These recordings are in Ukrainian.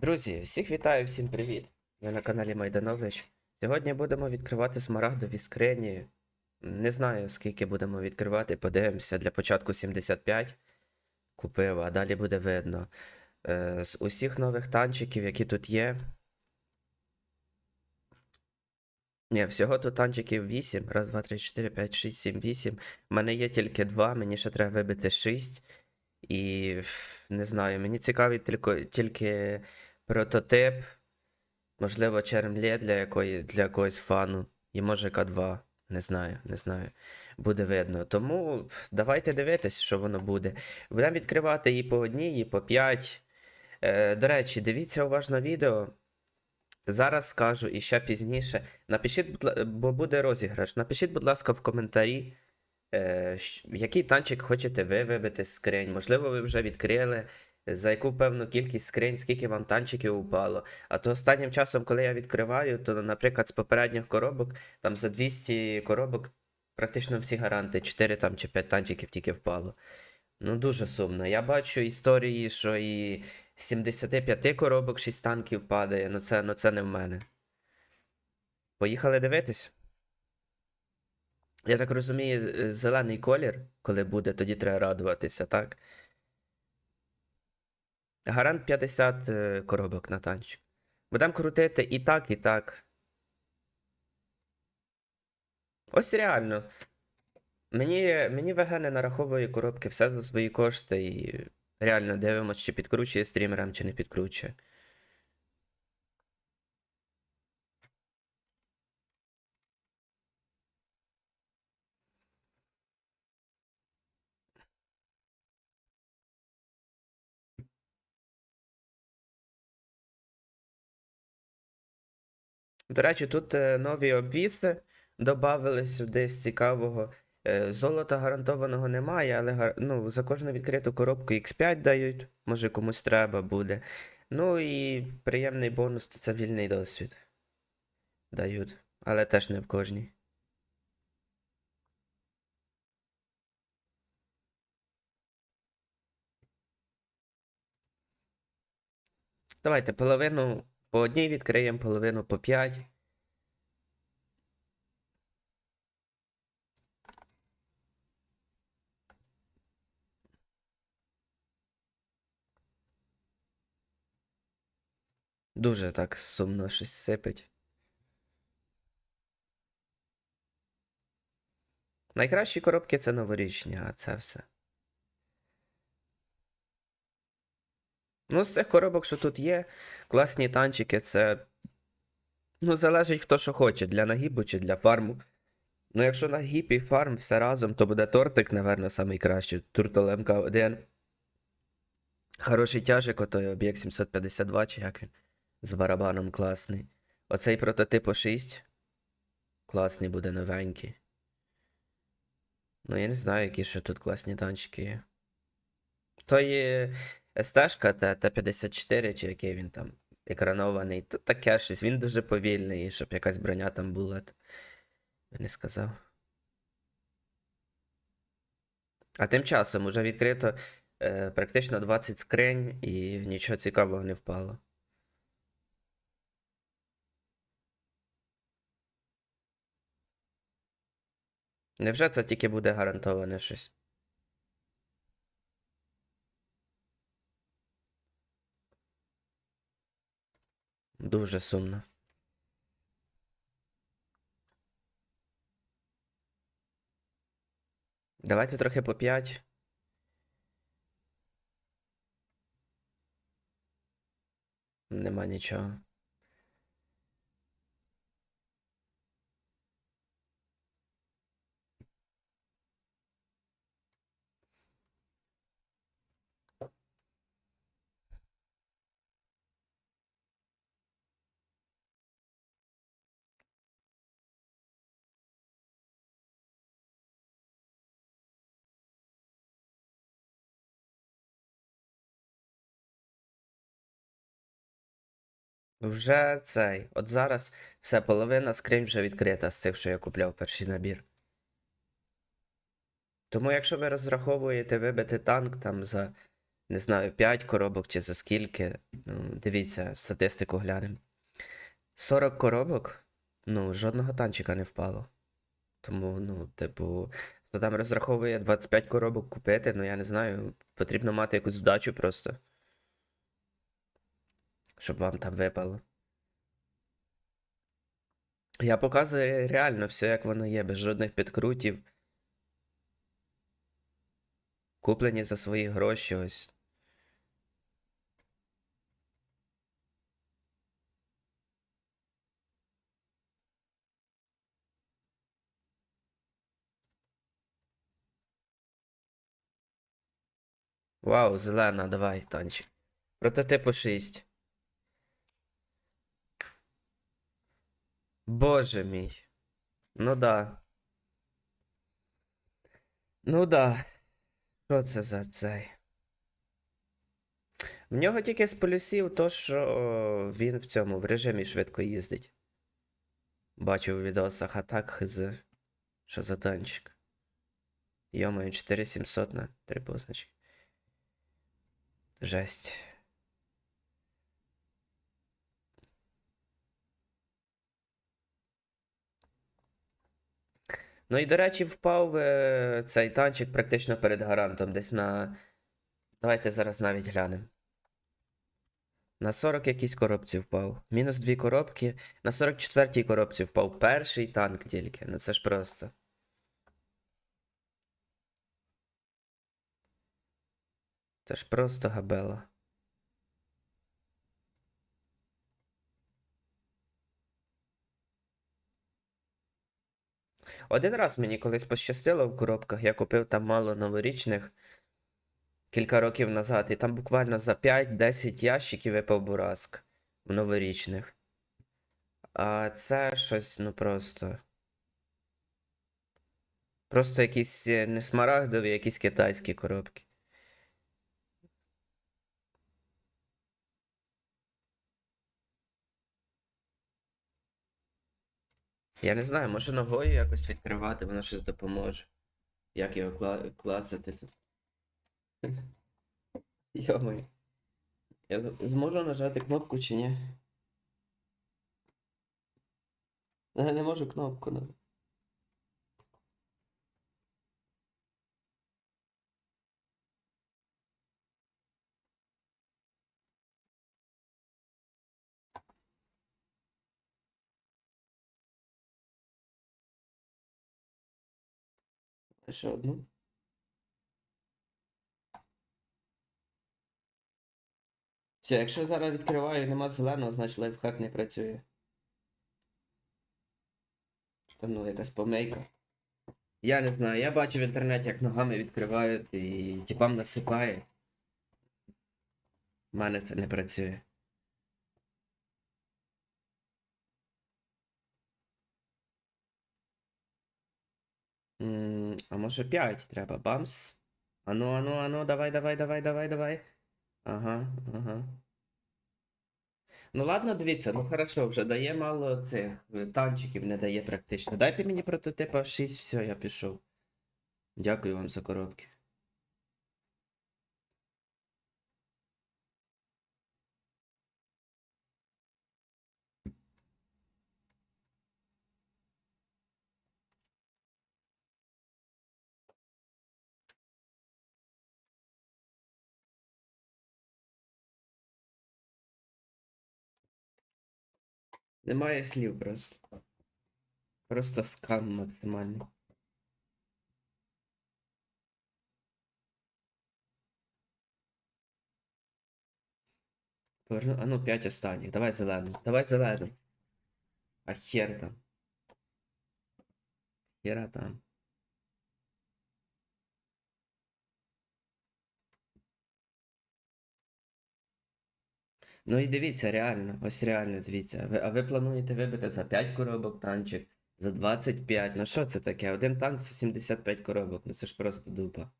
Друзі, всіх вітаю, всім привіт! Ви на каналі Майданович. Сьогодні будемо відкривати смарагдові скрині. Не знаю, скільки будемо відкривати, подивимося. Для початку 75 купив, а далі буде видно. Е, з усіх нових танчиків, які тут є. Ні, всього тут танчиків 8. Раз, два, три, 4, 5, 6, 7, 8. У мене є тільки 2, мені ще треба вибити 6. І не знаю, мені цікавий тільки, тільки прототип, можливо, чермлє для якої, для якогось фану. І може К2. Не знаю, не знаю. Буде видно. Тому давайте дивитись, що воно буде. Будемо відкривати і по одній, і по 5. Е, до речі, дивіться уважно відео. Зараз скажу і ще пізніше. Напишіть, бо буде розіграш. Напишіть, будь ласка, в коментарі, е, який танчик хочете ви вибити з скринь. Можливо, ви вже відкрили, за яку певну кількість скринь, скільки вам танчиків упало. А то останнім часом, коли я відкриваю, то, наприклад, з попередніх коробок, там за 200 коробок практично всі гаранти, 4 там чи 5 танчиків тільки впало. Ну, дуже сумно. Я бачу історії, що і з 75 коробок 6 танків падає, ну це, ну це не в мене. Поїхали дивитись. Я так розумію, зелений колір, коли буде, тоді треба радуватися, так? Гарант 50 е, коробок на танчик. Будемо крутити і так, і так. Ось реально. Мені, мені ВГ не нараховує коробки все за свої кошти і реально дивимося, чи підкручує стрімерам, чи не підкручує. До речі, тут е, нові обвіси додали сюди з цікавого. Е, Золота гарантованого немає, але ну, за кожну відкриту коробку X5 дають, може комусь треба буде. Ну і приємний бонус це вільний досвід. Дають, але теж не в кожній. Давайте половину по одній відкриємо, половину по 5. Дуже так сумно щось сипить. Найкращі коробки це новорічні, а це все. Ну, з цих коробок, що тут є, класні танчики, це. Ну, залежить хто що хоче, для нагібу чи для фарму. Ну, якщо нагіб і фарм все разом, то буде тортик, напевно, найкращий. Туртол МК1. Хороший тяжик, отой об'єкт 752, чи як він. З барабаном класний. Оцей прототипу 6. Класний буде новенький. Ну, я не знаю, які ще тут класні танчики є. То є СТ-шка та Т-54, чи який він там екранований. То таке щось. Він дуже повільний, щоб якась броня там була. Я не сказав. А тим часом уже відкрито е, практично 20 скринь і нічого цікавого не впало. Невже це тільки буде гарантоване щось? Дуже сумно. Давайте трохи по 5. Нема нічого. Вже цей. От зараз все, половина скринь вже відкрита з цих, що я купляв перший набір. Тому, якщо ви розраховуєте вибити танк там за Не знаю, 5 коробок чи за скільки. Ну, дивіться, статистику глянемо. 40 коробок, ну, жодного танчика не впало. Тому, ну, типу, хто там розраховує 25 коробок купити, ну я не знаю, потрібно мати якусь вдачу просто. Щоб вам там випало. Я показую реально все, як воно є, без жодних підкрутів. Куплені за свої гроші ось. Вау, зелена, давай, танчик. Прототипу 6. Боже мій. Ну да. Ну да. Що це за цей? В нього тільки з полюсів то, що він в цьому в режимі швидко їздить. Бачив у відосах, а так хз. Що за танчик? Йомаю, 4700 на три позначки. Жесть. Ну і, до речі, впав е, цей танчик практично перед гарантом, десь на. Давайте зараз навіть глянемо. На 40 якісь коробці впав. Мінус 2 коробки. На 44-й коробці впав перший танк тільки. Ну це ж просто. Це ж просто габела. Один раз мені колись пощастило в коробках, я купив там мало новорічних кілька років назад, і там буквально за 5-10 ящиків випав бураск в новорічних. А це щось, ну просто. Просто якісь е, не смарагдові, якісь китайські коробки. Я не знаю, може ногою якось відкривати, воно щось допоможе. Як його кла- клацати тут. Йомай. Я зможу нажати кнопку чи ні? Не можу кнопку на. Ще одну. Все, якщо зараз відкриваю і нема зеленого, значить лайфхак не працює. Та ну, якась помийка. Я не знаю, я бачив в інтернеті, як ногами відкривають і тіпам насипає. У мене це не працює. А може 5 треба, бамс. Ану, ану, ану, давай, давай, давай, давай, давай. Ага, ага. Ну ладно, дивіться, ну хорошо, вже дає мало цих е, танчиків, не дає практично. Дайте мені прототипа 6, все, я пішов. Дякую вам за коробки. Немає слів просто. Просто скам максимальний. Поверну... А ну, 5 останніх. Давай зелену. Давай зелену. А хер там. Хера там. Ну і дивіться, реально, ось реально дивіться. Ви, а ви плануєте вибити за 5 коробок танчик, за 25. Ну що це таке? Один танк це 75 коробок, ну це ж просто дупа.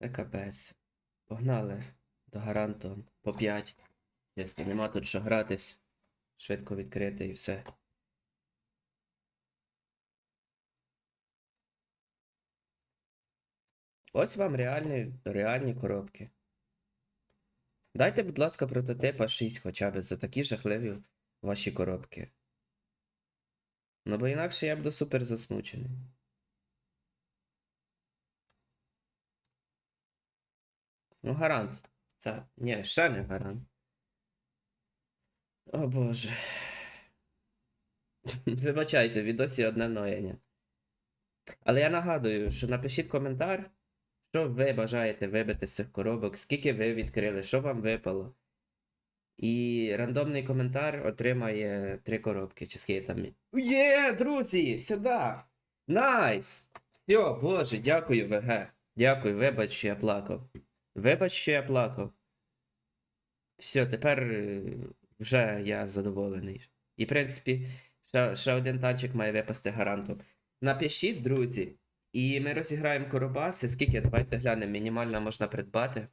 Це. Погнали до гаранту по 5. Якщо нема тут що гратись, швидко відкрити і все. Ось вам реальні, реальні коробки. Дайте, будь ласка, прототипа 6 хоча б за такі жахливі ваші коробки. Ну бо інакше я буду супер засмучений. Ну, гарант. Це. Ні, ще не гарант. О боже. Вибачайте, відосі одне ноєння. Але я нагадую, що напишіть коментар, що ви бажаєте вибити з цих коробок, скільки ви відкрили, що вам випало. І рандомний коментар отримає три коробки, чи скільки там. Є, друзі! Сюди! Найс! Все, боже, дякую, ВГ. Дякую, вибач, що я плакав. Вибач, що я плакав. Все, тепер е, вже я задоволений. І, в принципі, ще, ще один танчик має випасти гарантом. Напишіть, друзі, і ми розіграємо коробаси. Скільки? Давайте глянемо, мінімально можна придбати.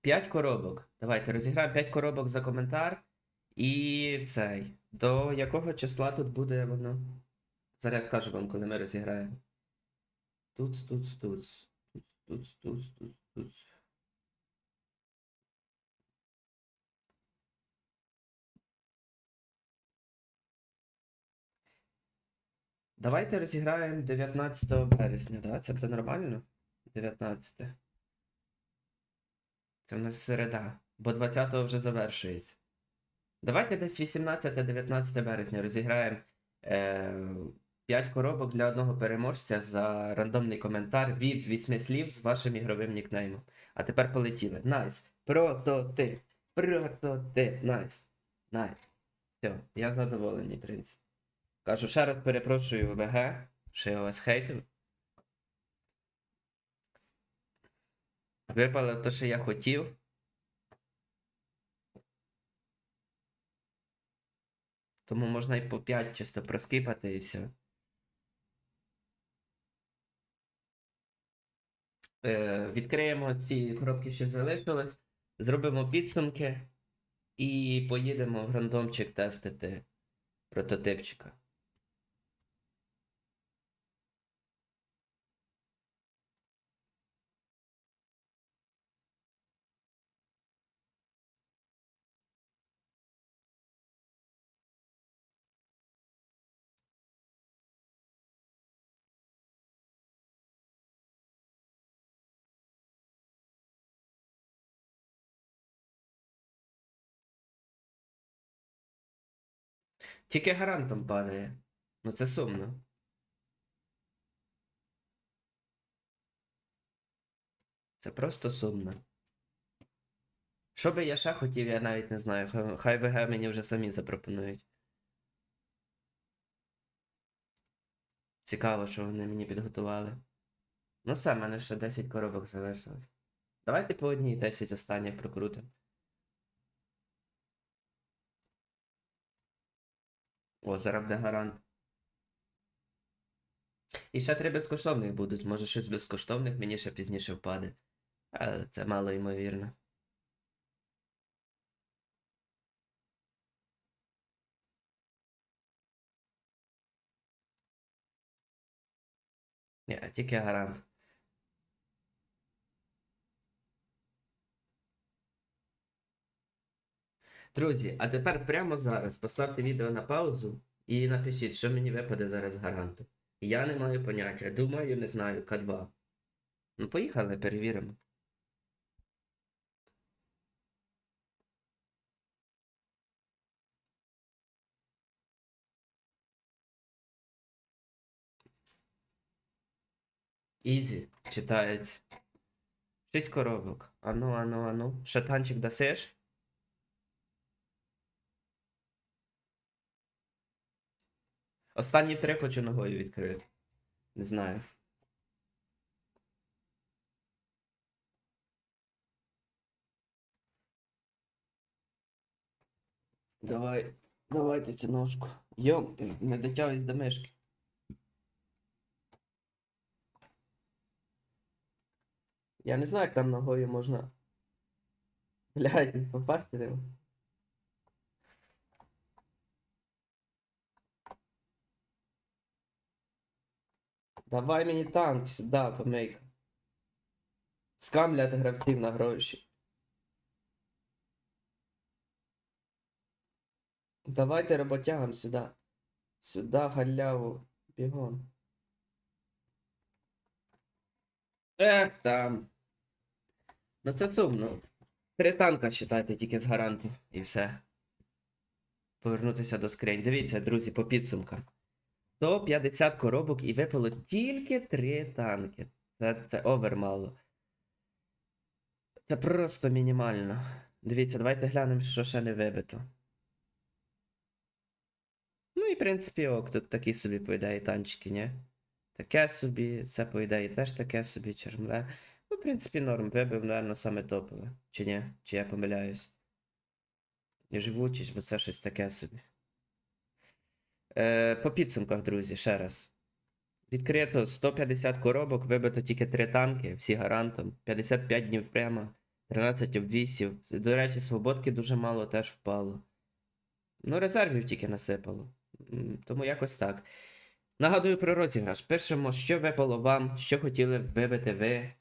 5 коробок. Давайте розіграємо 5 коробок за коментар. І цей. До якого числа тут буде воно? Зараз скажу вам, коли ми розіграємо. Тут, тут, тут. Тут, тут, тут, тут, тут. Давайте розіграємо 19 березня, да? Це буде нормально? 19. Це в нас середа, бо 20 вже завершується. Давайте десь 18-19 березня розіграємо е, 5 коробок для одного переможця за рандомний коментар від 8 слів з вашим ігровим нікнеймом. А тепер полетіли. Найс. Прототип. Прототип. Найс. Найс. Все, я задоволений, в принципі. Кажу, ще раз перепрошую ВГ, що я вас хейтив. Випало те, що я хотів. Тому можна і по 5 чисто проскипати і все. Е, відкриємо ці коробки, що залишилось, зробимо підсумки і поїдемо в рандомчик тестити прототипчика. Тільки гарантом падає. Ну це сумно. Це просто сумно. Що би я ще хотів, я навіть не знаю. Хай- ВГ мені вже самі запропонують. Цікаво, що вони мені підготували. Ну все, в мене ще 10 коробок залишилось. Давайте по одній 10 останніх прокрутимо. О, зараз буде гарант. І ще три безкоштовних будуть. Може щось безкоштовних мені ще пізніше впаде. Але це мало ймовірно. Ні, тільки гарант. Друзі, а тепер прямо зараз поставте відео на паузу і напишіть, що мені випаде зараз гаранту. Я не маю поняття. Думаю, не знаю, К2. Ну, поїхали, перевіримо. Ізі, читається. Шість коробок. Ану, ану, ану. Шатанчик дасиш? Останні три хочу ногою відкрити. Не знаю. Давай, давайте цю ножку. Йо, не дотягуюсь до мишки. Я не знаю, як там ногою можна. Блядь, попасти треба. Давай мені танк сюди, помийка. Скамляти гравців на гроші. Давайте роботягам сюди. Сюди халяву. Бігом. Ех там. Ну це сумно. Три танка считайте тільки з гаранту. І все. Повернутися до скринь. Дивіться, друзі, по підсумкам. 150 коробок і випало тільки 3 танки. Це, це овер мало. Це просто мінімально. Дивіться, давайте глянемо, що ще не вибито. Ну і в принципі, ок, тут такі собі, по ідеї, танчики, ні? Таке собі, це по ідеї теж таке собі, чермле. Ну, в принципі, норм, вибив, напевно, саме топове. Чи ні? Чи я помиляюсь? І живучість, бо це щось таке собі. Е, по підсумках, друзі, ще раз. Відкрито 150 коробок, вибито тільки 3 танки, всі гарантом. 55 днів прямо, 13 обвісів. До речі, свободки дуже мало теж впало. Ну, резервів тільки насипало. Тому якось так. Нагадую про розіграш. Пишемо, що випало вам, що хотіли вибити ви.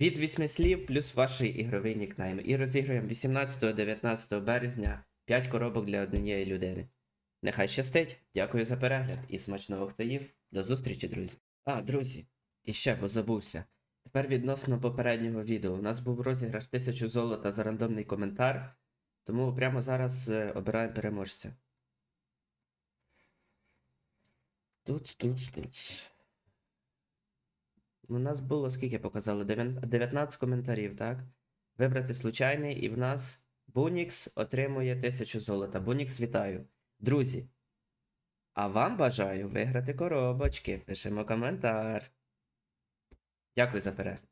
Від 8 слів плюс ваш ігровий нікнейм. І розіграємо 18-19 березня 5 коробок для однієї людини. Нехай щастить. Дякую за перегляд і смачного хто їв. До зустрічі, друзі. А, друзі, і ще бо забувся. Тепер відносно попереднього відео. У нас був розіграш 1000 золота за рандомний коментар. Тому прямо зараз е, обираємо переможця. Тут, тут, тут. У нас було скільки показали? 19 коментарів, так? Вибрати случайний, і в нас Бунікс отримує 1000 золота. Бунікс, вітаю. Друзі. А вам бажаю виграти коробочки. Пишемо коментар. Дякую за перегляд.